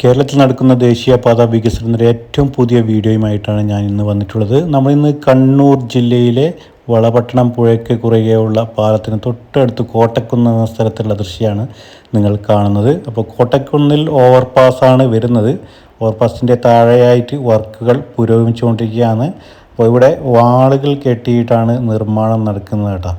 കേരളത്തിൽ നടക്കുന്ന ദേശീയപാത വികസനത്തിന്റെ ഏറ്റവും പുതിയ വീഡിയോയുമായിട്ടാണ് ഞാൻ ഇന്ന് വന്നിട്ടുള്ളത്. നമ്മളിന്ന് കണ്ണൂർ ജില്ലയിലെ വളപട്ടണം പുഴയ്ക്ക് കുറുകെയുള്ള പാലത്തിന് തൊട്ടടുത്ത് കോട്ടക്കുന്ന് എന്ന സ്ഥലത്തുള്ള ദൃശ്യമാണ് നിങ്ങൾ കാണുന്നത്. അപ്പോൾ കോട്ടക്കുന്നിൽ ഓവർപാസ്സാണ് വരുന്നത്. ഓവർപാസിന്റെ താഴെയായിട്ട് വർക്കുകൾ പുരോഗമിച്ചുകൊണ്ടിരിക്കുകയാണ്. അപ്പോൾ ഇവിടെ വാളുകൾ കെട്ടിയിട്ടാണ് നിർമ്മാണം നടക്കുന്നത് കേട്ടോ.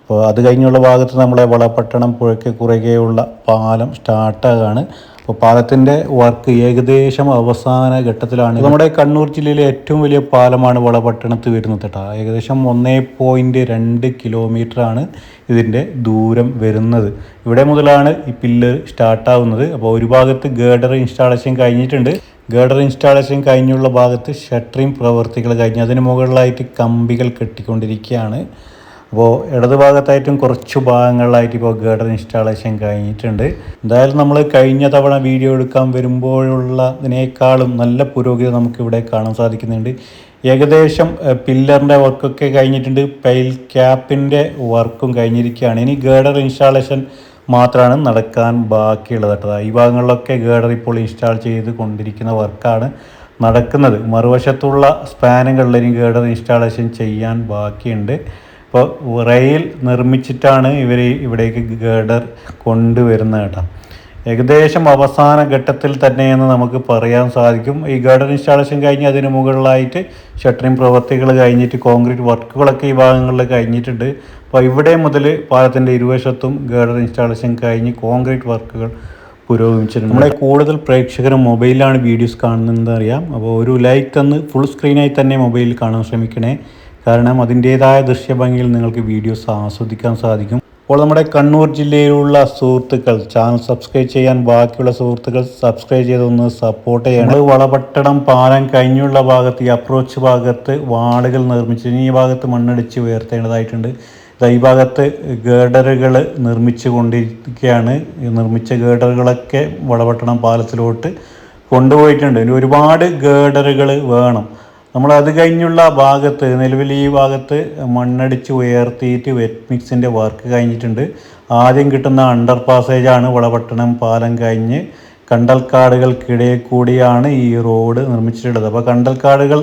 അപ്പോൾ അത് കഴിഞ്ഞുള്ള ഭാഗത്ത് നമ്മളെ വളപട്ടണം പുഴയ്ക്ക് കുറുകെയുള്ള പാലം സ്റ്റാർട്ടാകാണ്. അപ്പോൾ പാലത്തിന്റെ വർക്ക് ഏകദേശം അവസാന ഘട്ടത്തിലാണ്. നമ്മുടെ കണ്ണൂർ ജില്ലയിലെ ഏറ്റവും വലിയ പാലമാണ് വളപട്ടണത്ത് വരുന്നത് കേട്ടോ ഏകദേശം ഒന്നേ പോയിന്റ് രണ്ട് കിലോമീറ്ററാണ് ഇതിന്റെ ദൂരം വരുന്നത്. ഇവിടെ മുതലാണ് ഈ പില്ലർ സ്റ്റാർട്ടാവുന്നത് അപ്പോൾ ഒരു ഭാഗത്ത് ഗേഡർ ഇൻസ്റ്റാളേഷൻ കഴിഞ്ഞിട്ടുണ്ട്. ഗേഡർ ഇൻസ്റ്റാളേഷൻ കഴിഞ്ഞുള്ള ഭാഗത്ത് ഷട്ടറിങ് പ്രവർത്തികൾ കഴിഞ്ഞ് അതിന് മുകളിലായിട്ട് കമ്പികൾ കെട്ടിക്കൊണ്ടിരിക്കുകയാണ്. അപ്പോൾ ഇടതുഭാഗത്തായിട്ടും കുറച്ച് ഭാഗങ്ങളിലായിട്ട് ഇപ്പോൾ ഗേഡർ ഇൻസ്റ്റാളേഷൻ കഴിഞ്ഞിട്ടുണ്ട്. എന്തായാലും നമ്മൾ കഴിഞ്ഞ തവണ വീഡിയോ എടുക്കാൻ വരുമ്പോഴുള്ളതിനേക്കാളും നല്ല പുരോഗതി നമുക്കിവിടെ കാണാൻ സാധിക്കുന്നുണ്ട്. ഏകദേശം പില്ലറിന്റെ വർക്കൊക്കെ കഴിഞ്ഞിട്ടുണ്ട്. പൈൽ ക്യാപ്പിന്റെ വർക്കും കഴിഞ്ഞിരിക്കുകയാണ്. ഇനി ഗേഡർ ഇൻസ്റ്റാളേഷൻ മാത്രമാണ് നടക്കാൻ ബാക്കിയുള്ളത് കേട്ടോ. ഈ ഭാഗങ്ങളിലൊക്കെ ഗേഡർ ഇപ്പോൾ ഇൻസ്റ്റാൾ ചെയ്ത് കൊണ്ടിരിക്കുന്ന വർക്കാണ് നടക്കുന്നത്. മറുവശത്തുള്ള സ്പാനുകളിൽ ഇനി ഗേഡർ ഇൻസ്റ്റാളേഷൻ ചെയ്യാൻ ബാക്കിയുണ്ട്. ഇപ്പോൾ റെയിൽ നിർമ്മിച്ചിട്ടാണ് ഇവർ ഇവിടേക്ക് ഗേഡർ കൊണ്ടുവരുന്നത് കേട്ടോ. ഏകദേശം അവസാന ഘട്ടത്തിൽ തന്നെയെന്ന് നമുക്ക് പറയാൻ സാധിക്കും. ഈ ഗേഡർ ഇൻസ്റ്റാളേഷൻ കഴിഞ്ഞ് അതിന് മുകളിലായിട്ട് ഷട്ടറിങ് പ്രവൃത്തികൾ കഴിഞ്ഞിട്ട് കോൺക്രീറ്റ് വർക്കുകളൊക്കെ ഈ ഭാഗങ്ങളിൽ കഴിഞ്ഞിട്ടുണ്ട്. അപ്പോൾ ഇവിടെ മുതൽ പാലത്തിന്റെ ഇരുവശത്തും ഗേഡർ ഇൻസ്റ്റാളേഷൻ കഴിഞ്ഞ് കോൺക്രീറ്റ് വർക്കുകൾ പുരോഗമിച്ചിട്ടുണ്ട്. നമ്മളെ കൂടുതൽ പ്രേക്ഷകർ മൊബൈലിലാണ് വീഡിയോസ് കാണുന്നതെന്ന് അറിയാം. അപ്പോൾ ഒരു ലൈക്ക് തന്ന് ഫുൾ സ്ക്രീനായി തന്നെ മൊബൈലിൽ കാണാൻ ശ്രമിക്കണേ. കാരണം അതിന്റേതായ ദൃശ്യഭംഗിയിൽ നിങ്ങൾക്ക് വീഡിയോസ് ആസ്വദിക്കാൻ സാധിക്കും. അപ്പോൾ നമ്മുടെ കണ്ണൂർ ജില്ലയിലുള്ള സുഹൃത്തുക്കൾ ചാനൽ സബ്സ്ക്രൈബ് ചെയ്യാൻ ബാക്കിയുള്ള സുഹൃത്തുക്കൾ സബ്സ്ക്രൈബ് ചെയ്തൊന്ന് സപ്പോർട്ട് ചെയ്യണം. വളപട്ടണം പാലം കഴിഞ്ഞുള്ള ഭാഗത്ത് ഈ അപ്രോച്ച് ഭാഗത്ത് വാളുകൾ നിർമ്മിച്ചു ഈ ഭാഗത്ത് മണ്ണടിച്ച് ഉയർത്തേണ്ടതായിട്ടുണ്ട്. ഈ ഭാഗത്ത് ഗേഡറുകൾ നിർമ്മിച്ചു കൊണ്ടിരിക്കുകയാണ്. നിർമ്മിച്ച ഗേഡറുകളൊക്കെ വളപട്ടണം പാലത്തിലോട്ട് കൊണ്ടുപോയിട്ടുണ്ട്. ഇനി ഒരുപാട് ഗേഡറുകൾ വേണം. നമ്മൾ അത് കഴിഞ്ഞുള്ള ഭാഗത്ത് നിലവിൽ ഈ ഭാഗത്ത് മണ്ണടിച്ച് ഉയർത്തിയിട്ട് വെറ്റ് മിക്സിന്റെ വർക്ക് കഴിഞ്ഞിട്ടുണ്ട്. ആദ്യം കിട്ടുന്ന അണ്ടർ പാസേജാണ് വളപട്ടണം. പാലം കഴിഞ്ഞ് കണ്ടൽക്കാടുകൾക്കിടയിൽ കൂടിയാണ് ഈ റോഡ് നിർമ്മിച്ചിട്ടുള്ളത്. അപ്പോൾ കണ്ടൽക്കാടുകൾ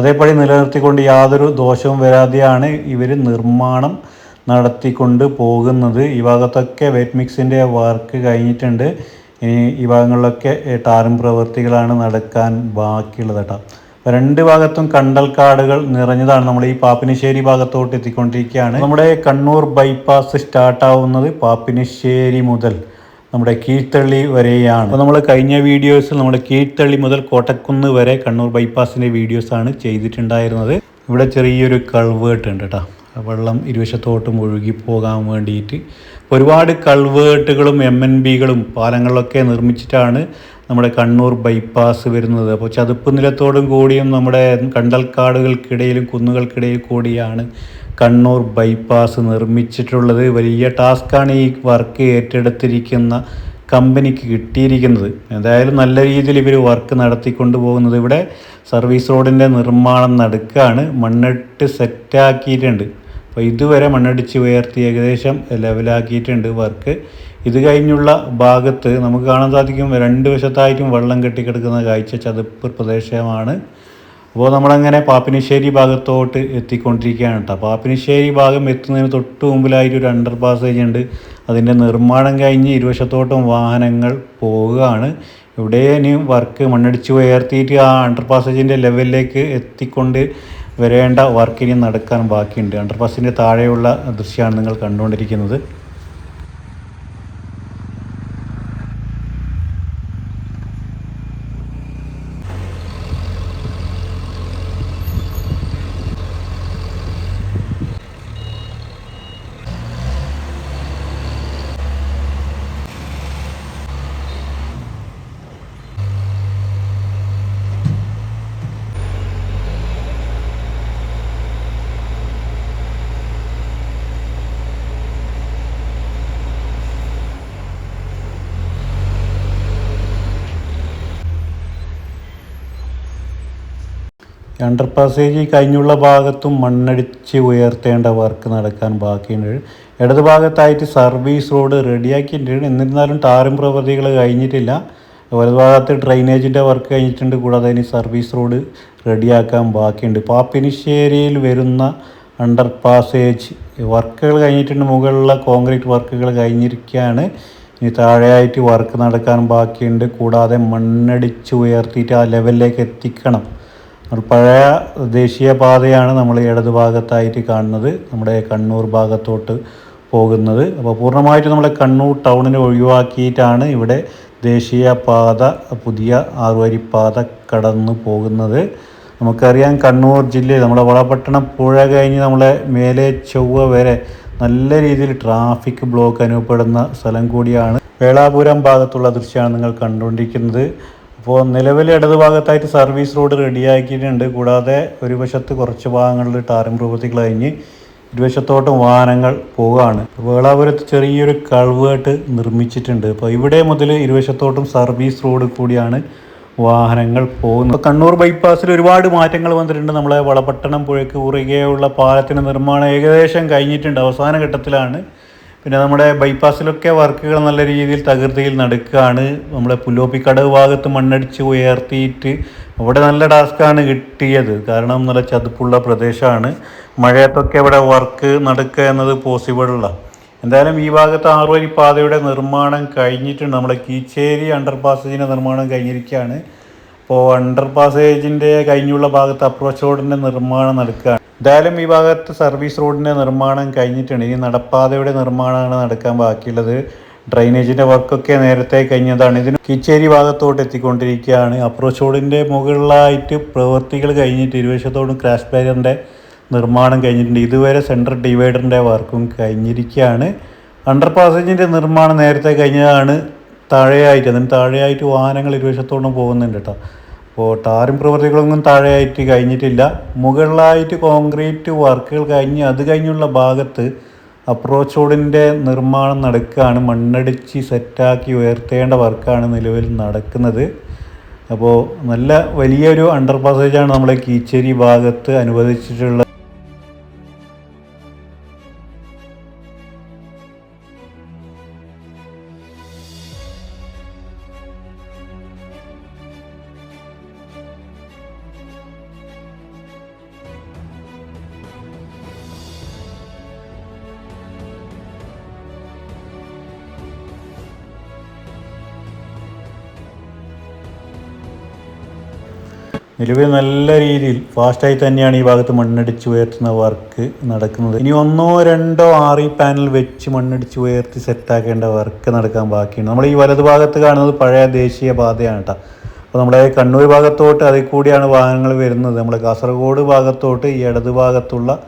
അതേപടി നിലനിർത്തിക്കൊണ്ട് യാതൊരു ദോഷവും വരാതെയാണ് ഇവർ നിർമ്മാണം നടത്തിക്കൊണ്ട് പോകുന്നത്. ഈ ഭാഗത്തൊക്കെ വെറ്റ് മിക്സിന്റെ വർക്ക് കഴിഞ്ഞിട്ടുണ്ട്. ഇനി ഈ ഭാഗങ്ങളിലൊക്കെ ടാറിംഗ് പ്രവൃത്തികളാണ് നടക്കാൻ ബാക്കിയുള്ളത് കേട്ടോ. രണ്ട് ഭാഗത്തും കണ്ടൽ കാടുകൾ നിറഞ്ഞതാണ്. നമ്മൾ ഈ പാപ്പിനിശ്ശേരി ഭാഗത്തോട്ട് എത്തിക്കൊണ്ടിരിക്കുകയാണ്. നമ്മുടെ കണ്ണൂർ ബൈപ്പാസ് സ്റ്റാർട്ടാവുന്നത് പാപ്പിനിശ്ശേരി മുതൽ നമ്മുടെ കീഴ്ത്തള്ളി വരെയാണ്. നമ്മൾ കഴിഞ്ഞ വീഡിയോസിൽ നമ്മുടെ കീഴ്ത്തള്ളി മുതൽ കോട്ടക്കുന്ന് വരെ കണ്ണൂർ ബൈപ്പാസിന്റെ വീഡിയോസാണ് ചെയ്തിട്ടുണ്ടായിരുന്നത്. ഇവിടെ ചെറിയൊരു കൾവേർട്ട് ഉണ്ട് കേട്ടോ. വെള്ളം ഇരുവശത്തോട്ടും ഒഴുകി പോകാൻ വേണ്ടിയിട്ട് ഒരുപാട് കൾവേർട്ടുകളും എം എൻ ബികളും പാലങ്ങളിലൊക്കെ നിർമ്മിച്ചിട്ടാണ് നമ്മുടെ കണ്ണൂർ ബൈപ്പാസ് വരുന്നത്. അപ്പോൾ ചതുപ്പ് നിലത്തോടും കൂടിയും നമ്മുടെ കണ്ടൽക്കാടുകൾക്കിടയിലും കുന്നുകൾക്കിടയിൽ കൂടിയാണ് കണ്ണൂർ ബൈപ്പാസ് നിർമ്മിച്ചിട്ടുള്ളത്. വലിയ ടാസ്ക്കാണ് ഈ വർക്ക് ഏറ്റെടുത്തിരിക്കുന്ന കമ്പനിക്ക് കിട്ടിയിരിക്കുന്നത്. എന്തായാലും നല്ല രീതിയിൽ ഇവർ വർക്ക് നടത്തിക്കൊണ്ട് പോകുന്നത്. ഇവിടെ സർവീസ് റോഡിന്റെ നിർമ്മാണം നടക്കുകയാണ്. മണ്ണിട്ട് സെറ്റാക്കിയിട്ടുണ്ട് അപ്പോൾ ഇതുവരെ മണ്ണടിച്ച് ഉയർത്തി ഏകദേശം ലെവലാക്കിയിട്ടുണ്ട് വർക്ക്. ഇത് കഴിഞ്ഞുള്ള ഭാഗത്ത് നമുക്ക് കാണാൻ സാധിക്കും രണ്ട് വശത്തായിട്ടും വെള്ളം കെട്ടിക്കിടക്കുന്ന കാഴ്ച ചതുപ്പ് പ്രദേശമാണ്. അപ്പോൾ നമ്മളങ്ങനെ പാപ്പിനിശ്ശേരി ഭാഗത്തോട്ട് എത്തിക്കൊണ്ടിരിക്കുകയാണ് കേട്ടോ. പാപ്പിനിശ്ശേരി ഭാഗം എത്തുന്നതിന് തൊട്ട് മുമ്പിലായിട്ട് ഒരു അണ്ടർ പാസേജ് ഉണ്ട്. അതിന്റെ നിർമ്മാണം കഴിഞ്ഞ് ഇരുവശത്തോട്ടും വാഹനങ്ങൾ പോവുകയാണ്. ഇവിടെ ഇനിയും വർക്ക് മണ്ണടിച്ച് ഉയർത്തിയിട്ട് ആ അണ്ടർ പാസേജിന്റെ ലെവലിലേക്ക് എത്തിക്കൊണ്ട് വരേണ്ട വർക്കിനി നടക്കാൻ ബാക്കിയുണ്ട്. പാസിന്റെ താഴെയുള്ള ദൃശ്യമാണ് നിങ്ങൾ കണ്ടുകൊണ്ടിരിക്കുന്നത്. അണ്ടർ പാസേജ് കഴിഞ്ഞുള്ള ഭാഗത്തും മണ്ണടിച്ച് ഉയർത്തേണ്ട വർക്ക് നടക്കാൻ ബാക്കിയുണ്ട്. ഇടത് ഭാഗത്തായിട്ട് സർവീസ് റോഡ് റെഡിയാക്കിയിട്ടുണ്ട്. എന്നിരുന്നാലും ടാറും പ്രവൃത്തികൾ കഴിഞ്ഞിട്ടില്ല. വലതുഭാഗത്ത് ഡ്രൈനേജിന്റെ വർക്ക് കഴിഞ്ഞിട്ടുണ്ട്. കൂടാതെ ഇനി സർവീസ് റോഡ് റെഡിയാക്കാൻ ബാക്കിയുണ്ട്. പാപ്പിനിശ്ശേരിയിൽ വരുന്ന അണ്ടർ പാസേജ് വർക്കുകൾ കഴിഞ്ഞിട്ടുണ്ട്. മുകളിലുള്ള കോൺക്രീറ്റ് വർക്കുകൾ കഴിഞ്ഞിരിക്കുകയാണ്. ഇനി താഴെയായിട്ട് വർക്ക് നടക്കാൻ ബാക്കിയുണ്ട്. കൂടാതെ മണ്ണടിച്ച് ഉയർത്തിയിട്ട് ആ ലെവലിലേക്ക് എത്തിക്കണം. പഴയ ദേശീയപാതയാണ് നമ്മൾ ഇടത് ഭാഗത്തായിട്ട് കാണുന്നത്. നമ്മുടെ കണ്ണൂർ ഭാഗത്തോട്ട് പോകുന്നത്. അപ്പോൾ പൂർണമായിട്ട് നമ്മളെ കണ്ണൂർ ടൗണിനെ ഒഴിവാക്കിയിട്ടാണ് ഇവിടെ ദേശീയപാത പുതിയ ആറുവരിപ്പാത കടന്നു പോകുന്നത്. നമുക്കറിയാം കണ്ണൂർ ജില്ലയിൽ നമ്മുടെ വളപട്ടണം പുഴ കഴിഞ്ഞ് നമ്മളെ മേലെ ചൊവ്വ വരെ നല്ല രീതിയിൽ ട്രാഫിക് ബ്ലോക്ക് അനുഭവപ്പെടുന്ന സ്ഥലം കൂടിയാണ്. വേളാപുരം ഭാഗത്തുള്ള ദൃശ്യമാണ് നിങ്ങൾ കണ്ടുകൊണ്ടിരിക്കുന്നത്. അപ്പോൾ നിലവിൽ ഇടതുഭാഗത്തായിട്ട് സർവീസ് റോഡ് റെഡിയാക്കിയിട്ടുണ്ട്. കൂടാതെ ഒരു വശത്ത് കുറച്ച് ഭാഗങ്ങളിൽ ടാറിംഗ് പ്രവൃത്തികൾ കഴിഞ്ഞ് ഇരുവശത്തോട്ടും വാഹനങ്ങൾ പോവുകയാണ്. വേളാപുരത്ത് ചെറിയൊരു കൾവേട്ട് നിർമ്മിച്ചിട്ടുണ്ട്. അപ്പോൾ ഇവിടെ മുതൽ ഇരുവശത്തോട്ടും സർവീസ് റോഡ് കൂടിയാണ് വാഹനങ്ങൾ പോകുന്നത്. ഇപ്പോൾ കണ്ണൂർ ബൈപ്പാസിൽ ഒരുപാട് മാറ്റങ്ങൾ വന്നിട്ടുണ്ട്. നമ്മളെ വളപട്ടണം പുഴയ്ക്ക് കുറുകെയുള്ള പാലത്തിന്റെ നിർമ്മാണം ഏകദേശം കഴിഞ്ഞിട്ടുണ്ട്. അവസാന ഘട്ടത്തിലാണ് പിന്നെ നമ്മുടെ ബൈപ്പാസിലൊക്കെ വർക്കുകൾ നല്ല രീതിയിൽ തകൃതിയിൽ നടക്കുകയാണ്. നമ്മുടെ പുല്ലോപ്പിക്കടവ് ഭാഗത്ത് മണ്ണടിച്ച് ഉയർത്തിയിട്ട് അവിടെ നല്ല ടാസ്ക്കാണ് കിട്ടിയത്. കാരണം നല്ല ചതുപ്പുള്ള പ്രദേശമാണ്. മഴയത്തൊക്കെ ഇവിടെ വർക്ക് നടക്കുക എന്നത് പോസിബിളല്ല എന്തായാലും ഈ ഭാഗത്ത് ആറുവരി പാതയുടെ നിർമ്മാണം കഴിഞ്ഞിട്ടുണ്ട്. നമ്മുടെ കീച്ചേരി അണ്ടർ പാസേജിന്റെ നിർമ്മാണം കഴിഞ്ഞിരിക്കുകയാണ്. അപ്പോൾ അണ്ടർ പാസേജിന്റെ കഴിഞ്ഞുള്ള ഭാഗത്ത് അപ്രോച്ച് റോഡിന്റെ നിർമ്മാണം നടക്കുകയാണ്. എന്തായാലും ഈ ഭാഗത്ത് സർവീസ് റോഡിന്റെ നിർമ്മാണം കഴിഞ്ഞിട്ടുണ്ട്. ഇനി നടപ്പാതയുടെ നിർമ്മാണമാണ് നടക്കാൻ ബാക്കിയുള്ളത്. ഡ്രൈനേജിന്റെ വർക്കൊക്കെ നേരത്തെ കഴിഞ്ഞതാണ്. ഇതിന് കിച്ചേരി ഭാഗത്തോട്ട് എത്തിക്കൊണ്ടിരിക്കുകയാണ്. അപ്രോച്ച് റോഡിന്റെ മുകളിലായിട്ട് പ്രവൃത്തികൾ കഴിഞ്ഞിട്ട് ഇരുവശത്തോടും ക്രാഷ് ബാരിയറിന്റെ നിർമ്മാണം കഴിഞ്ഞിട്ടുണ്ട്. ഇതുവരെ സെൻട്രൽ ഡിവൈഡറിന്റെ വർക്കും കഴിഞ്ഞിരിക്കുകയാണ്. അണ്ടർ പാസേജിന്റെ നിർമ്മാണം നേരത്തെ കഴിഞ്ഞതാണ്. താഴെയായിട്ട് അതിന് താഴെയായിട്ട് വാഹനങ്ങൾ ഇരുവശത്തോടും പോകുന്നുണ്ട് കേട്ടോ. അപ്പോൾ ടാറിം പ്രവൃത്തികളൊന്നും താഴെയായിട്ട് കഴിഞ്ഞിട്ടില്ല. മുകളിലായിട്ട് കോൺക്രീറ്റ് വർക്കുകൾ കഴിഞ്ഞ് അത് കഴിഞ്ഞുള്ള ഭാഗത്ത് അപ്രോച്ച് റോഡിന്റെ നിർമ്മാണം നടക്കുകയാണ്. മണ്ണടിച്ച് സെറ്റാക്കി ഉയർത്തേണ്ട വർക്കാണ് നിലവിൽ നടക്കുന്നത്. അപ്പോൾ നല്ല വലിയൊരു അണ്ടർ പാസേജാണ് നമ്മളെ കീച്ചേരി ഭാഗത്ത് അനുവദിച്ചിട്ടുള്ളത് നിലവിൽ നല്ല രീതിയിൽ ഫാസ്റ്റായി തന്നെയാണ് ഈ ഭാഗത്ത് മണ്ണടിച്ച് ഉയർത്തുന്ന വർക്ക് നടക്കുന്നത്. ഇനി ഒന്നോ രണ്ടോ ആറി പാനൽ വെച്ച് മണ്ണടിച്ച് ഉയർത്തി സെറ്റാക്കേണ്ട വർക്ക് നടക്കാൻ ബാക്കിയാണ് നമ്മൾ ഈ വലത് ഭാഗത്ത് കാണുന്നത് പഴയ ദേശീയ പാതയാണ് കേട്ടോ അപ്പോൾ നമ്മുടെ കണ്ണൂർ ഭാഗത്തോട്ട് അതിൽ കൂടിയാണ് വാഹനങ്ങൾ വരുന്നത്. നമ്മുടെ കാസർഗോഡ് ഭാഗത്തോട്ട് ഈ ഇടത് ഭാഗത്തുള്ള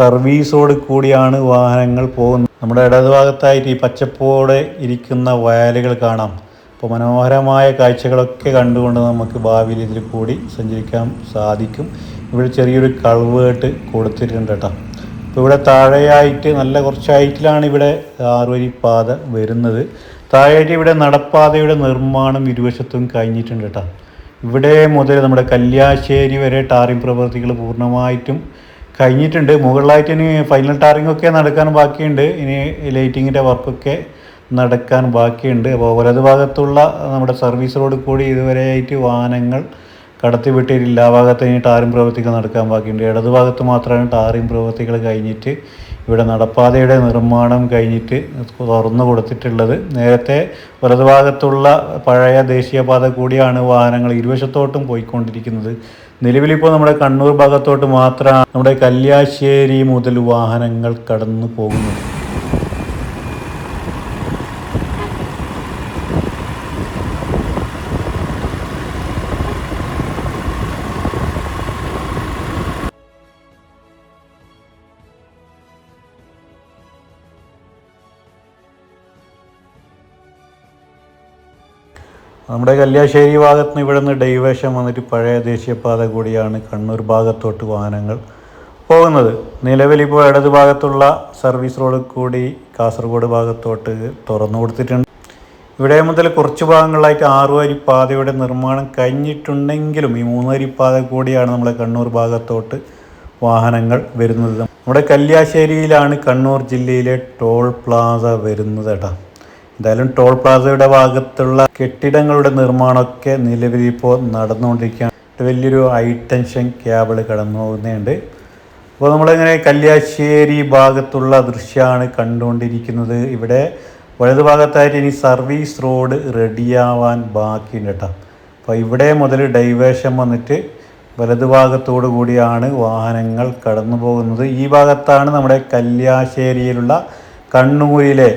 സർവീസോട് കൂടിയാണ് വാഹനങ്ങൾ പോകുന്നത്. നമ്മുടെ ഇടതുഭാഗത്തായിട്ട് ഈ പച്ചപ്പോടെ ഇരിക്കുന്ന വയലുകൾ കാണാം. അപ്പോൾ മനോഹരമായ കാഴ്ചകളൊക്കെ കണ്ടുകൊണ്ട് നമുക്ക് ഭാവിയിൽ ഇതിൽ കൂടി സഞ്ചരിക്കാൻ സാധിക്കും. ഇവിടെ ചെറിയൊരു കൾവേട്ട് കൊടുത്തിട്ടുണ്ട് കേട്ടോ. അപ്പോൾ ഇവിടെ താഴെയായിട്ട് നല്ല കുറച്ച് ഹൈറ്റിലാണ് ഇവിടെ ആറുവരി പാത വരുന്നത്. താഴെയായിട്ട് ഇവിടെ നടപ്പാതയുടെ നിർമ്മാണം ഇരുവശത്തും കഴിഞ്ഞിട്ടുണ്ട് കേട്ടോ. ഇവിടെ മുതൽ നമ്മുടെ കല്യാശ്ശേരി വരെ ടാറിംഗ് പ്രവൃത്തികൾ പൂർണമായിട്ടും കഴിഞ്ഞിട്ടുണ്ട്. മുകളിലായിട്ട് ഇനി ഫൈനൽ ടാറിംഗ് ഒക്കെ നടക്കാൻ ബാക്കിയുണ്ട്. ഇനി ലൈറ്റിങ്ങിന്റെ വർക്കൊക്കെ നടക്കാൻ ബാക്കിയുണ്ട്. അപ്പോൾ വലത് ഭാഗത്തുള്ള നമ്മുടെ സർവീസ് റോഡ് കൂടി ഇതുവരെയായിട്ട് വാഹനങ്ങൾ കടത്തിവിട്ടിട്ടില്ല ആ ഭാഗത്ത് ഇനി ടാറിംഗ് പ്രവൃത്തികൾ നടക്കാൻ ബാക്കിയുണ്ട്. ഇടത് ഭാഗത്ത് മാത്രമാണ് ടാറിംഗ് പ്രവൃത്തികൾ കഴിഞ്ഞിട്ട് ഇവിടെ നടപ്പാതയുടെ നിർമ്മാണം കഴിഞ്ഞിട്ട് തുറന്നു കൊടുത്തിട്ടുള്ളത്. നേരത്തെ വലത് ഭാഗത്തുള്ള പഴയ ദേശീയപാത കൂടിയാണ് വാഹനങ്ങൾ ഇരുവശത്തോട്ടും പോയിക്കൊണ്ടിരിക്കുന്നത്. നിലവിലിപ്പോൾ നമ്മുടെ കണ്ണൂർ ഭാഗത്തോട്ട് മാത്രമാണ് നമ്മുടെ കല്യാശ്ശേരി മുതൽ വാഹനങ്ങൾ കടന്നു പോകുന്നത്. നമ്മുടെ കല്യാശ്ശേരി ഭാഗത്ത് നിന്ന് ഇവിടെ നിന്ന് ഡൈവേഷൻ വന്നിട്ട് പഴയ ദേശീയപാത കൂടിയാണ് കണ്ണൂർ ഭാഗത്തോട്ട് വാഹനങ്ങൾ പോകുന്നത്. നിലവിലിപ്പോൾ ഇടത് ഭാഗത്തുള്ള സർവീസ് റോഡ് കൂടി കാസർഗോഡ് ഭാഗത്തോട്ട് തുറന്നു കൊടുത്തിട്ടുണ്ട്. ഇവിടെ മുതൽ കുറച്ച് ഭാഗങ്ങളിലായിട്ട് ആറുവരി പാതയുടെ നിർമ്മാണം കഴിഞ്ഞിട്ടുണ്ടെങ്കിലും ഈ മൂന്നുവരി പാത കൂടിയാണ് നമ്മളെ കണ്ണൂർ ഭാഗത്തോട്ട് വാഹനങ്ങൾ വരുന്നത്. നമ്മുടെ കല്യാശ്ശേരിയിലാണ് കണ്ണൂർ ജില്ലയിലെ ടോൾ പ്ലാസ വരുന്നത് കേട്ടോ. എന്തായാലും ടോൾ പ്ലാസയുടെ ഭാഗത്തുള്ള കെട്ടിടങ്ങളുടെ നിർമ്മാണമൊക്കെ നിലവിൽ ഇപ്പോൾ നടന്നുകൊണ്ടിരിക്കുകയാണ്. വലിയൊരു ഹൈ ടെൻഷൻ ക്യാബിൾ കടന്നു പോകുന്നുണ്ട് അപ്പോൾ നമ്മളിങ്ങനെ കല്യാശ്ശേരി ഭാഗത്തുള്ള ദൃശ്യമാണ് കണ്ടുകൊണ്ടിരിക്കുന്നത്. ഇവിടെ വലതു ഭാഗത്തായിട്ട് ഇനി സർവീസ് റോഡ് റെഡിയാവാൻ ബാക്കിയുണ്ട് കേട്ടോ. അപ്പോൾ ഇവിടെ മുതൽ ഡൈവേഷൻ വന്നിട്ട് വലതുഭാഗത്തോടു കൂടിയാണ് വാഹനങ്ങൾ കടന്നു പോകുന്നത് ഈ ഭാഗത്താണ് നമ്മുടെ കല്യാശ്ശേരിയിലുള്ള കണ്ണൂരിലെ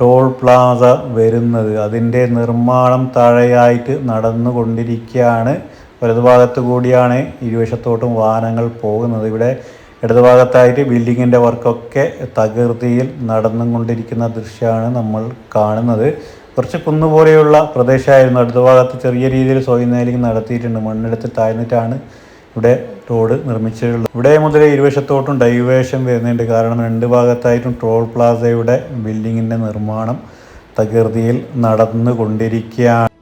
ടോൾ പ്ലാസ വരുന്നത്. അതിന്റെ നിർമ്മാണം താഴെയായിട്ട് നടന്നുകൊണ്ടിരിക്കുകയാണ്. വലതുഭാഗത്ത് കൂടിയാണ് ഇരുവശത്തോട്ടും വാഹനങ്ങൾ പോകുന്നത്. ഇവിടെ ഇടതുഭാഗത്തായിട്ട് ബിൽഡിങ്ങിന്റെ വർക്കൊക്കെ തകൃതിയിൽ നടന്നുകൊണ്ടിരിക്കുന്ന ദൃശ്യമാണ് നമ്മൾ കാണുന്നത്. കുറച്ച് കുന്നുപോലെയുള്ള പ്രദേശമായിരുന്നു. അടുത്ത ഭാഗത്ത് ചെറിയ രീതിയിൽ സോയിൽ നെയിലിംഗ് നടത്തിയിട്ടുണ്ട്. മണ്ണെടുത്ത് താഴ്ന്നിട്ടാണ് ഇവിടെ റോഡ് നിർമ്മിച്ചിട്ടുള്ളത്. ഇവിടെ മുതൽ ഇരുവശത്തോട്ടും ഡൈവേഷൻ വരുന്നുണ്ട്. കാരണം രണ്ട് ഭാഗത്തായിട്ടും ടോൾ പ്ലാസയുടെ ബിൽഡിങ്ങിന്റെ നിർമ്മാണം തകൃതിയിൽ നടന്നുകൊണ്ടിരിക്കുകയാണ്.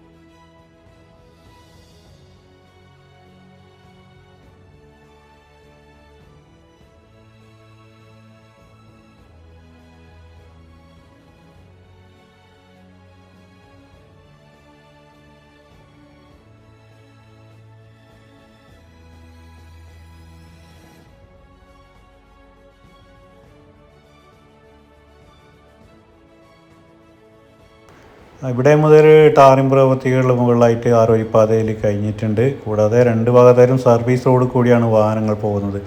ഇവിടെ മുതൽ ടാറിംഗ് പ്രവൃത്തികളുടെ മുകളിലായിട്ട് ആറുവരിപ്പാതയിൽ കഴിഞ്ഞിട്ടുണ്ട്. കൂടാതെ രണ്ട് ഭാഗത്തായാലും സർവീസ് റോഡ് കൂടിയാണ് വാഹനങ്ങൾ പോകുന്നത്.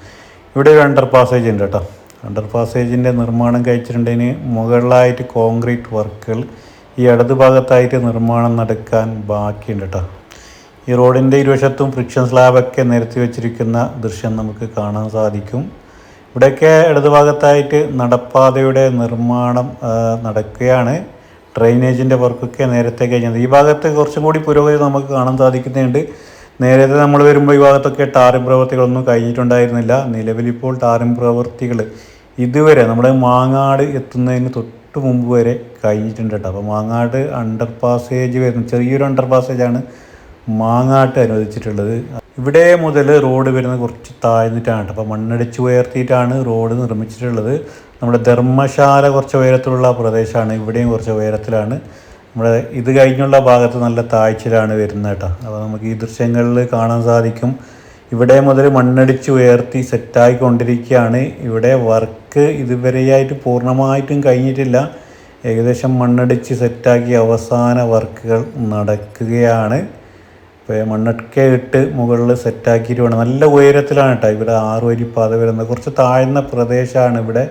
ഇവിടെ ഒരു അണ്ടർ പാസേജ് ഉണ്ട് കേട്ടോ. അണ്ടർ പാസേജിന്റെ നിർമ്മാണം കഴിച്ചിട്ടുണ്ടതിന് മുകളിലായിട്ട് കോൺക്രീറ്റ് വർക്കുകൾ ഈ ഇടത് ഭാഗത്തായിട്ട് നിർമ്മാണം നടക്കാൻ ബാക്കിയുണ്ട് കേട്ടോ. ഈ റോഡിന്റെ ഇരുവശത്തും ഫ്രിക്ഷൻ സ്ലാബൊക്കെ നിരത്തി വെച്ചിരിക്കുന്ന ദൃശ്യം നമുക്ക് കാണാൻ സാധിക്കും. ഇവിടെയൊക്കെ ഇടതുഭാഗത്തായിട്ട് നടപ്പാതയുടെ നിർമ്മാണം നടക്കുകയാണ്. ഡ്രെയിനേജിന്റെ വർക്കൊക്കെ നേരത്തെ കഴിഞ്ഞത്. ഈ ഭാഗത്ത് കുറച്ചും കൂടി പുരോഗതി നമുക്ക് കാണാൻ സാധിക്കുന്നുണ്ട്. നേരത്തെ നമ്മൾ വരുമ്പോൾ ഈ ഭാഗത്തൊക്കെ ടാറിംഗ് പ്രവൃത്തികളൊന്നും കഴിഞ്ഞിട്ടുണ്ടായിരുന്നില്ല. നിലവിലിപ്പോൾ ടാറിംഗ് പ്രവൃത്തികൾ ഇതുവരെ നമ്മുടെ മാങ്ങാട് എത്തുന്നതിന് തൊട്ട് മുമ്പ് വരെ കഴിഞ്ഞിട്ടുണ്ട് കേട്ടോ. അപ്പോൾ മാങ്ങാട് അണ്ടർ പാസേജ് വരുന്ന ചെറിയൊരു അണ്ടർ പാസേജാണ് മാങ്ങാട്ട് അനുവദിച്ചിട്ടുള്ളത്. ഇവിടെ മുതൽ റോഡ് വരുന്നത് കുറച്ച് താഴ്ന്നിട്ടാണ് അപ്പോൾ മണ്ണടിച്ച് ഉയർത്തിയിട്ടാണ് റോഡ് നിർമ്മിച്ചിട്ടുള്ളത്. നമ്മുടെ ധർമ്മശാല കുറച്ച് ഉയരത്തിലുള്ള പ്രദേശമാണ് ഇവിടെയും കുറച്ച് ഉയരത്തിലാണ്. നമ്മുടെ ഇത് കഴിഞ്ഞുള്ള ഭാഗത്ത് നല്ല താഴ്ചയിലാണ് വരുന്നത് കേട്ടോ. അപ്പോൾ നമുക്ക് ഈ ദൃശ്യങ്ങളിൽ കാണാൻ സാധിക്കും. ഇവിടെ മുതൽ മണ്ണടിച്ച് ഉയർത്തി സെറ്റായിക്കൊണ്ടിരിക്കുകയാണ്. ഇവിടെ വർക്ക് ഇതുവരെയായിട്ട് പൂർണമായിട്ടും കഴിഞ്ഞിട്ടില്ല. ഏകദേശം മണ്ണടിച്ച് സെറ്റാക്കി അവസാന വർക്കുകൾ നടക്കുകയാണ്. ഇപ്പോൾ മണ്ണൊക്കെ ഇട്ട് മുകളിൽ സെറ്റാക്കിയിട്ട് വേണം. നല്ല ഉയരത്തിലാണ് കേട്ടോ. ഇവിടെ ആറ് വരി പാത വരുന്നത്. കുറച്ച് താഴ്ന്ന പ്രദേശമാണ് ഇവിടെ.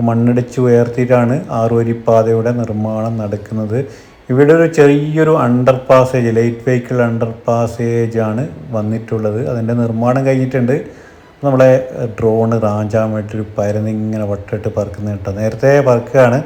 അപ്പോൾ മണ്ണിടിച്ച് ഉയർത്തിയിട്ടാണ് ആറുവരിപ്പാതയുടെ വരി പാതയുടെ നിർമ്മാണം നടക്കുന്നത്. ഇവിടെ ഒരു ചെറിയൊരു under passage light vehicle under ആണ് വന്നിട്ടുള്ളത്. അതിന്റെ നിർമ്മാണം കഴിഞ്ഞിട്ടുണ്ട്. നമ്മളെ ഡ്രോണ് റാഞ്ചാൻ വേണ്ടിയിട്ട് പരന്നിങ്ങനെ വട്ടിട്ട് പറക്കുന്ന കേട്ടോ. നേരത്തെ പറക്കുകയാണ്.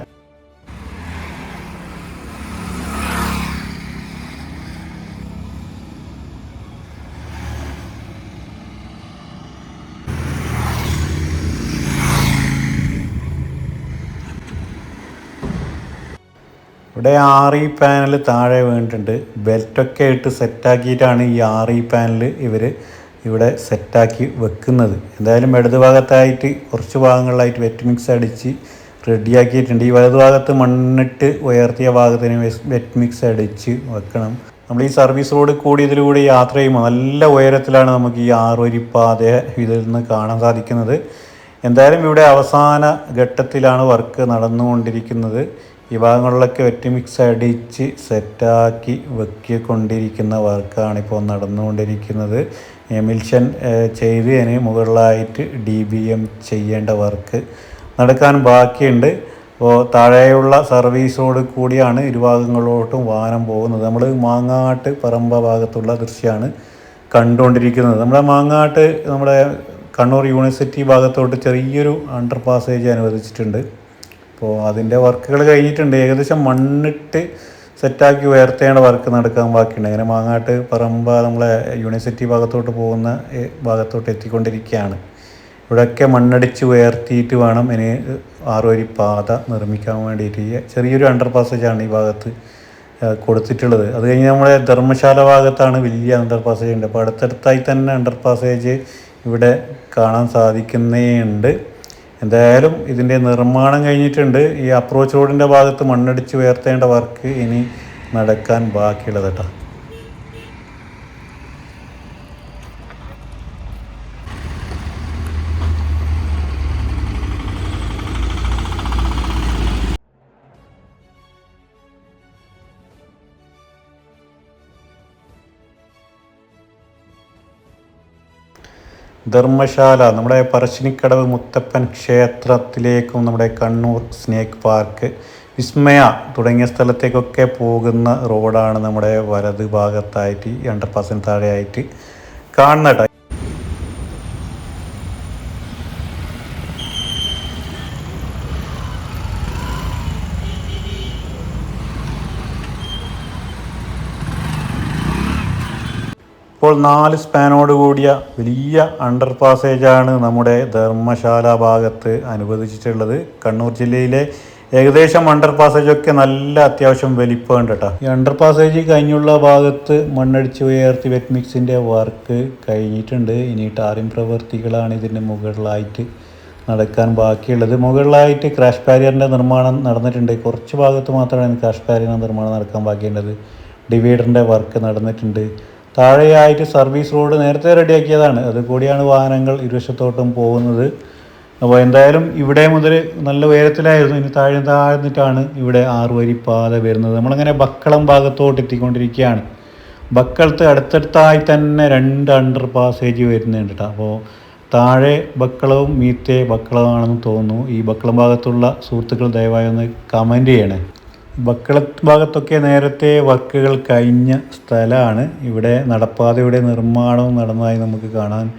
ഇവിടെ ആർ ഇ പാനൽ താഴെ വീണിട്ടുണ്ട്. ബെൽറ്റൊക്കെ ഇട്ട് സെറ്റാക്കിയിട്ടാണ് ഈ ആർ ഇ പാനൽ ഇവർ ഇവിടെ സെറ്റാക്കി വെക്കുന്നത്. എന്തായാലും ഇടത് ഭാഗത്തായിട്ട് കുറച്ച് ഭാഗങ്ങളിലായിട്ട് വെറ്റ് മിക്സ് അടിച്ച് റെഡിയാക്കിയിട്ടുണ്ട് ഈ വലതു ഭാഗത്ത് മണ്ണിട്ട് ഉയർത്തിയ ഭാഗത്തിന് വെറ്റ് മിക്സ് അടിച്ച് വെക്കണം. നമ്മൾ ഈ സർവീസ് റോഡ് കൂടി ഇതിലൂടെ യാത്ര ചെയ്യുമ്പോൾ നല്ല ഉയരത്തിലാണ് നമുക്ക് ഈ ആറുവരിപ്പാത പാത ഇതിൽ നിന്ന് കാണാൻ സാധിക്കുന്നത്. എന്തായാലും ഇവിടെ അവസാന ഘട്ടത്തിലാണ് വർക്ക് നടന്നുകൊണ്ടിരിക്കുന്നത്. ഈ ഭാഗങ്ങളിലൊക്കെ ഒറ്റ മിക്സ് അടിച്ച് സെറ്റാക്കി വെക്കിക്കൊണ്ടിരിക്കുന്ന വർക്കാണ് ഇപ്പോൾ നടന്നുകൊണ്ടിരിക്കുന്നത്. എമിൽഷൻ ചെയ്തതിന് മുകളിലായിട്ട് ഡി ബി എം ചെയ്യേണ്ട വർക്ക് നടക്കാൻ ബാക്കിയുണ്ട്. അപ്പോൾ താഴെയുള്ള സർവീസോട് കൂടിയാണ് ഇരുഭാഗങ്ങളിലോട്ടും വാഹനം പോകുന്നത്. നമ്മൾ മാങ്ങാട്ട് പറമ്പ ഭാഗത്തുള്ള ദൃശ്യമാണ് കണ്ടുകൊണ്ടിരിക്കുന്നത്. നമ്മുടെ മാങ്ങാട്ട് നമ്മുടെ കണ്ണൂർ യൂണിവേഴ്സിറ്റി ഭാഗത്തോട്ട് ചെറിയൊരു അണ്ടർ പാസേജ് അനുവദിച്ചിട്ടുണ്ട്. അപ്പോൾ അതിന്റെ വർക്കുകൾ കഴിഞ്ഞിട്ടുണ്ട്. ഏകദേശം മണ്ണിട്ട് സെറ്റാക്കി ഉയർത്തേണ്ട വർക്ക് നടക്കാൻ ബാക്കിയുണ്ട്. അങ്ങനെ മാങ്ങാട്ട് പറമ്പ നമ്മളെ യൂണിവേഴ്സിറ്റി ഭാഗത്തോട്ട് പോകുന്ന ഭാഗത്തോട്ട് എത്തിക്കൊണ്ടിരിക്കുകയാണ്. ഇവിടെയൊക്കെ മണ്ണടിച്ച് ഉയർത്തിയിട്ട് വേണം ഇനി ആറുവരി പാത നിർമ്മിക്കാൻ വേണ്ടിയിട്ട്. ചെറിയൊരു അണ്ടർ പാസേജാണ് ഈ ഭാഗത്ത് കൊടുത്തിട്ടുള്ളത്. അത് കഴിഞ്ഞ് നമ്മുടെ ധർമ്മശാല ഭാഗത്താണ് വലിയ അണ്ടർ പാസേജ് ഉണ്ട്. അപ്പോൾ അടുത്തടുത്തായി തന്നെ അണ്ടർ പാസേജ് ഇവിടെ കാണാൻ സാധിക്കുന്നേ ഉണ്ട് എന്തായാലും ഇതിന്റെ നിർമ്മാണം കഴിഞ്ഞിട്ടുണ്ട്. ഈ അപ്രോച്ച് റോഡിന്റെ ഭാഗത്ത് മണ്ണടിച്ച് ഉയർത്തേണ്ട വർക്ക് ഇനി നടക്കാൻ ബാക്കിയുള്ളത് കേട്ടോ. ധർമ്മശാല നമ്മുടെ പറശ്ശിനിക്കടവ് മുത്തപ്പൻ ക്ഷേത്രത്തിലേക്കും നമ്മുടെ കണ്ണൂർ സ്നേക്ക് പാർക്ക് വിസ്മയ തുടങ്ങിയ സ്ഥലത്തേക്കൊക്കെ പോകുന്ന റോഡാണ് നമ്മുടെ വലത് ഭാഗത്തായിട്ട് രണ്ട് പാസിന് താഴെയായിട്ട് കാണുന്ന ഇപ്പോൾ നാല് സ്പാനോട് കൂടിയ വലിയ അണ്ടർ പാസേജാണ് നമ്മുടെ ധർമ്മശാല ഭാഗത്ത് അനുവദിച്ചിട്ടുള്ളത്. കണ്ണൂർ ജില്ലയിലെ ഏകദേശം അണ്ടർ പാസേജൊക്കെ നല്ല അത്യാവശ്യം വലിപ്പമുണ്ട് കേട്ടോ. ഈ അണ്ടർ പാസേജ് കഴിഞ്ഞുള്ള ഭാഗത്ത് മണ്ണടിച്ച് ഉയർത്തി വെറ്റ് മിക്സിന്റെ വർക്ക് കഴിഞ്ഞിട്ടുണ്ട്. ഇനി ടാറിംഗ് പ്രവൃത്തികളാണ് ഇതിന്റെ മുകളിലായിട്ട് നടക്കാൻ ബാക്കിയുള്ളത്. മുകളിലായിട്ട് ക്രാഷ് ബാരിയറിന്റെ നിർമ്മാണം നടന്നിട്ടുണ്ട്. കുറച്ച് ഭാഗത്ത് മാത്രമാണ് ക്രാഷ് ബാരിയറിന്റെ നിർമ്മാണം നടക്കാൻ ബാക്കിയുള്ളത്. ഡിവൈഡറിന്റെ വർക്ക് നടന്നിട്ടുണ്ട്. താഴെയായിട്ട് സർവീസ് റോഡ് നേരത്തെ റെഡിയാക്കിയതാണ്. അത് കൂടിയാണ് വാഹനങ്ങൾ ഇരുവശത്തോട്ടും പോകുന്നത്. അപ്പോൾ എന്തായാലും ഇവിടെ മുതൽ നല്ല ഉയരത്തിലായിരുന്നു. ഇനി താഴെ താഴ്ന്നിട്ടാണ് ഇവിടെ ആറുവരി പാത വരുന്നത്. നമ്മളങ്ങനെ ബക്കളം ഭാഗത്തോട്ട് എത്തിക്കൊണ്ടിരിക്കുകയാണ്. ബക്കളത്ത് അടുത്തടുത്തായി തന്നെ രണ്ട് അണ്ടർ പാസേജ് വരുന്നുണ്ട് കേട്ടോ. അപ്പോൾ താഴെ ബക്കളവും മീത്തെ ബക്കളമാണെന്ന് തോന്നുന്നു. ഈ ബക്കളം ഭാഗത്തുള്ള സുഹൃത്തുക്കൾ ദയവായി ഒന്ന് കമന്റ് ചെയ്യണേ. ബക്കള ഭാഗത്തൊക്കെ നേരത്തെ വർക്കുകൾ കഴിഞ്ഞ സ്ഥലമാണ്. ഇവിടെ നടപ്പാതയുടെ നിർമ്മാണവും നടന്നതായി നമുക്ക് കാണാൻ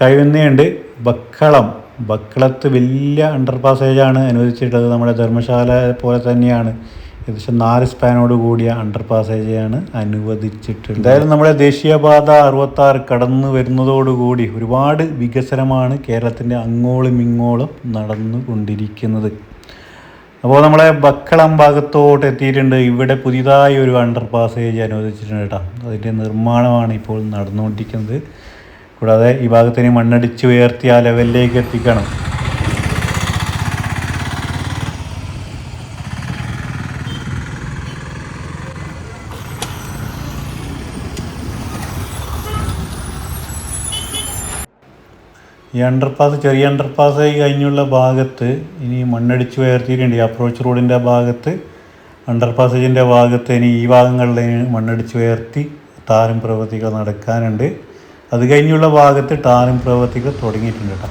കഴിയുന്നുണ്ട് ബക്കളം ബക്കളത്ത് വലിയ അണ്ടർ പാസേജാണ് അനുവദിച്ചിട്ടുള്ളത്. നമ്മുടെ ധർമ്മശാല പോലെ തന്നെയാണ്. ഏകദേശം നാല് സ്പാനോട് കൂടിയ അണ്ടർ പാസേജാണ് അനുവദിച്ചിട്ടുള്ളത്. എന്തായാലും നമ്മുടെ ദേശീയപാത അറുപത്താറ് കടന്നു വരുന്നതോടുകൂടി ഒരുപാട് വികസനമാണ് കേരളത്തിന്റെ അങ്ങോളം ഇങ്ങോളം നടന്നുകൊണ്ടിരിക്കുന്നത്. അപ്പോൾ നമ്മളെ ബക്കളം ഭാഗത്തോട്ട് എത്തിയിട്ടുണ്ട്. ഇവിടെ പുതിയതായി ഒരു അണ്ടർ പാസേജ് അനുവദിച്ചിട്ടുണ്ട് കേട്ടോ. അതിന്റെ നിർമ്മാണമാണ് ഇപ്പോൾ നടന്നുകൊണ്ടിരിക്കുന്നത്. കൂടാതെ ഈ ഭാഗത്തിന് മണ്ണടിച്ച് ഉയർത്തി ആ ലെവലിലേക്ക് എത്തിക്കണം. ഈ അണ്ടർപാസ് ചെറിയ അണ്ടർപാസ് കഴിഞ്ഞുള്ള ഭാഗത്ത് ഇനി മണ്ണടിച്ച് ഉയർത്തിയിട്ടുണ്ട്. ഈ അപ്രോച്ച് റോഡിന്റെ ഭാഗത്ത് അണ്ടർപാസേജിന്റെ ഭാഗത്ത് ഇനി ഈ ഭാഗങ്ങളിൽ മണ്ണടിച്ച് ഉയർത്തി ടാറിം പ്രവൃത്തികൾ നടക്കാനുണ്ട്. അത് കഴിഞ്ഞുള്ള ഭാഗത്ത് ടാറിം പ്രവൃത്തികൾ തുടങ്ങിയിട്ടുണ്ട് കേട്ടോ.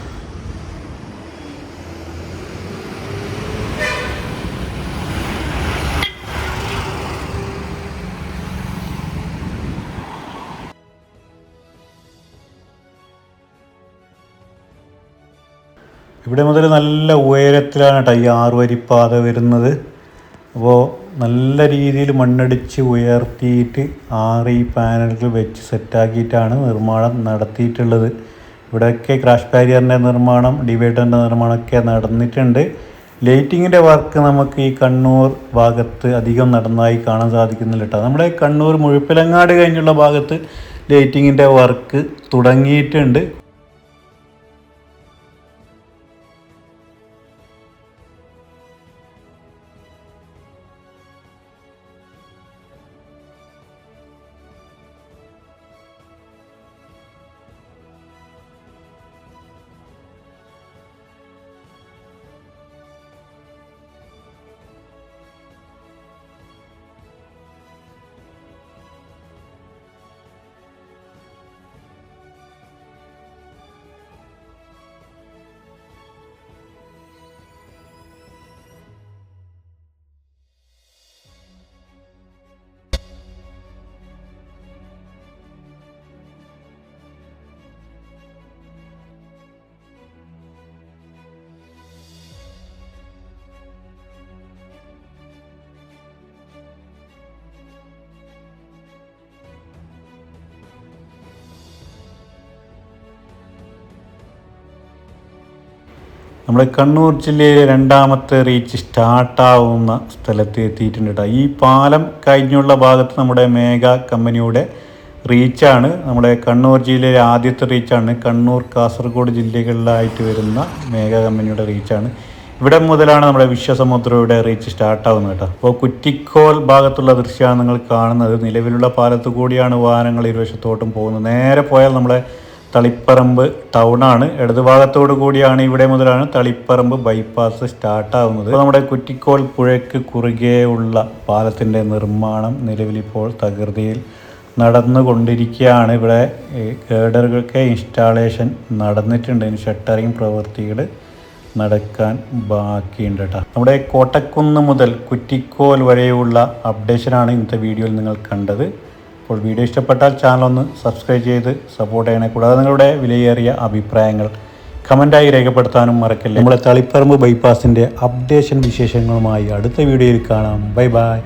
ഇവിടെ മുതൽ നല്ല ഉയരത്തിലാണ് കേട്ടോ ഈ ആറുവരിപ്പാത വരുന്നത്. അപ്പോൾ നല്ല രീതിയിൽ മണ്ണടിച്ച് ഉയർത്തിയിട്ട് ആറ് ഈ പാനലുകൾ വെച്ച് സെറ്റാക്കിയിട്ടാണ് നിർമ്മാണം നടത്തിയിട്ടുള്ളത്. ഇവിടെയൊക്കെ ക്രാഷ് ബാരിയറിന്റെ നിർമ്മാണം ഡിവൈഡറിന്റെ നിർമ്മാണമൊക്കെ നടന്നിട്ടുണ്ട്. ലൈറ്റിങ്ങിന്റെ വർക്ക് നമുക്ക് ഈ കണ്ണൂർ ഭാഗത്ത് അധികം നടന്നതായി കാണാൻ സാധിക്കുന്നില്ല കേട്ടോ നമ്മുടെ കണ്ണൂർ മുഴുപ്പിലങ്ങാട് കഴിഞ്ഞുള്ള ഭാഗത്ത് ലൈറ്റിങ്ങിന്റെ വർക്ക് തുടങ്ങിയിട്ടുണ്ട്. നമ്മുടെ കണ്ണൂർ ജില്ലയിലെ രണ്ടാമത്തെ റീച്ച് സ്റ്റാർട്ടാവുന്ന സ്ഥലത്ത് എത്തിയിട്ടുണ്ട് കേട്ടോ ഈ പാലം കഴിഞ്ഞുള്ള ഭാഗത്ത് നമ്മുടെ മേഘ കമ്പനിയുടെ റീച്ചാണ് നമ്മുടെ കണ്ണൂർ ജില്ലയിലെ ആദ്യത്തെ റീച്ചാണ് കണ്ണൂർ കാസർഗോഡ് ജില്ലകളിലായിട്ട് വരുന്ന മേഘ കമ്പനിയുടെ റീച്ചാണ് ഇവിടെ മുതലാണ് നമ്മുടെ വിശ്വസമുദ്രയുടെ റീച്ച് സ്റ്റാർട്ടാവുന്നത് കേട്ടോ അപ്പോൾ കുറ്റിക്കോൽ ഭാഗത്തുള്ള ദൃശ്യമാണ് നിങ്ങൾ കാണുന്നത്. നിലവിലുള്ള പാലത്തു കൂടിയാണ് വാഹനങ്ങൾ ഇരുവശത്തോട്ടും പോകുന്നത്. നേരെ പോയാൽ നമ്മളെ തളിപ്പറമ്പ് ടൗണാണ് ഇടതുഭാഗത്തോടു കൂടിയാണ് ഇവിടെ മുതലാണ് തളിപ്പറമ്പ് ബൈപ്പാസ് സ്റ്റാർട്ട് ആവുന്നത്. നമ്മുടെ കുറ്റിക്കോൾ പുഴയ്ക്ക് കുറുകെയുള്ള പാലത്തിന്റെ നിർമ്മാണം നിലവിലിപ്പോൾ തകൃതിയിൽ നടന്നുകൊണ്ടിരിക്കുകയാണ്. ഇവിടെ ഗേഡറുകൾക്ക് ഇൻസ്റ്റാളേഷൻ നടന്നിട്ടുണ്ട്. ഇനി ഷട്ടറിങ് പ്രവൃത്തികൾ നടക്കാൻ ബാക്കിയുണ്ട് കേട്ടോ. നമ്മുടെ കോട്ടക്കുന്ന് മുതൽ കുറ്റിക്കോൽ വരെയുള്ള അപ്ഡേഷനാണ് ഇന്നത്തെ വീഡിയോയിൽ നിങ്ങൾ കണ്ടത്. അപ്പോൾ വീഡിയോ ഇഷ്ടപ്പെട്ടാൽ ചാനൽ ഒന്ന് സബ്സ്ക്രൈബ് ചെയ്ത് സപ്പോർട്ട് ചെയ്യണേ. കൂടാതെ നിങ്ങളുടെ വിലയേറിയ അഭിപ്രായങ്ങൾ കമന്റായി രേഖപ്പെടുത്താനും മറക്കില്ല. നമ്മളെ തളിപ്പറമ്പ് ബൈപ്പാസിന്റെ അപ്ഡേഷൻ വിശേഷങ്ങളുമായി അടുത്ത വീഡിയോയിൽ കാണാം. Bye bye